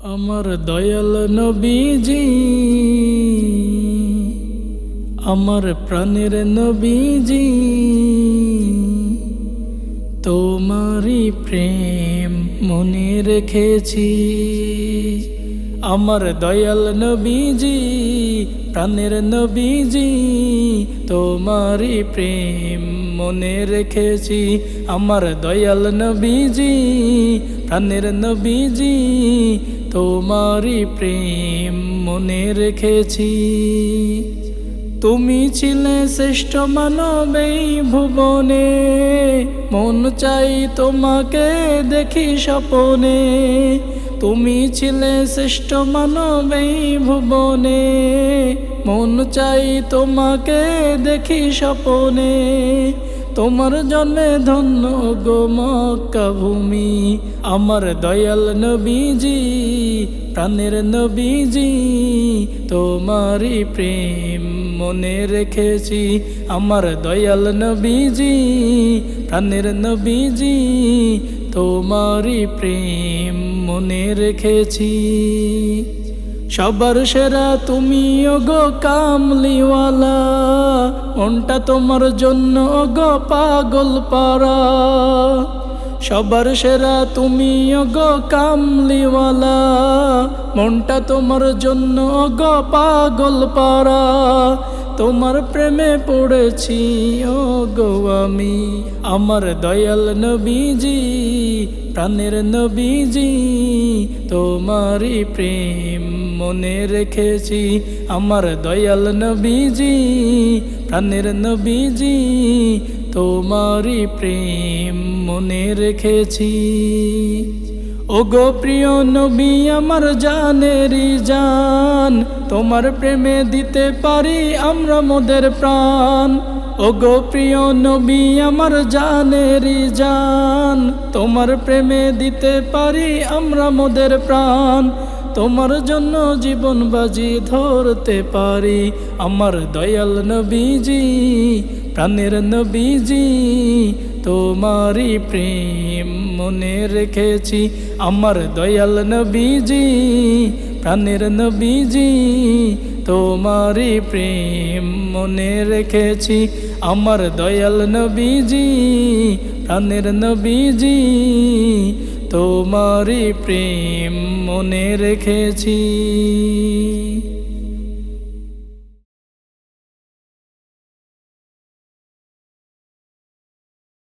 আমার দয়াল নবীজি, আমার প্রাণের নবীজি, তোমারই প্রেম মনে রেখেছি। আমার দয়াল নবীজি, প্রাণের নবীজি, তোমারই প্রেম মনে রেখেছি। আমার দয়াল নবীজি, প্রাণের নবীজি তোমারই প্রেম মনে রেখেছি। তুমি ছিলে শ্রেষ্ঠ মানব এই ভুবনে। মন চাই তোমাকে দেখি স্বপনে। তুমি ছিলে শ্রেষ্ঠ মানব এই ভুবনে। মন চাই তোমাকে দেখি স্বপনে। তোমার জন্মে ধন্য গো মক্কা ভূমি। আমার দয়াল নবীজি, প্রাণের নবীজি, তোমারই প্রেম মনে রেখেছি। আমার দয়াল নবীজি, প্রাণের নবীজি, তোমারই প্রেম মনে রেখেছি। সবার সেরা তুমি গো কামলিওয়ালা। মনটা তোমার জন্য গো পাগল পারা সবার সেরা তুমি গো কামলিওয়ালা। মনটা তোমার জন্য গো পাগল পারা তোমার প্রেমে পড়েছি ও গো আমি। আমার দয়াল নবীজি, প্রাণের নবীজি, তোমারই প্রেম। মনে রেখেছি, আমার দয়াল নবীজি, প্রাণের নবীজি, তোমারই প্রেম মনে রেখেছি। ও গো প্রিয় নবী, আমার জানেরই জান, তোমার প্রেমে দিতে পারি আমরা মোদের প্রাণ। ও গো প্রিয় নবী, আমার জানেরই জান, তোমার প্রেমে দিতে পারি আমরা মোদের প্রাণ। তোমার জন্য জীবন বাজি ধরতে পারি। আমার দয়াল নবীজি, প্রাণের নবীজি, তোমারই প্রেম মনে রেখেছি। আমার দয়াল নবীজি, প্রাণের নবীজি, তোমারই প্রেম মনে রেখেছি। আমার দয়াল নবীজি, প্রাণের নবীজি তোমারই প্রেম মনে রেখেছি।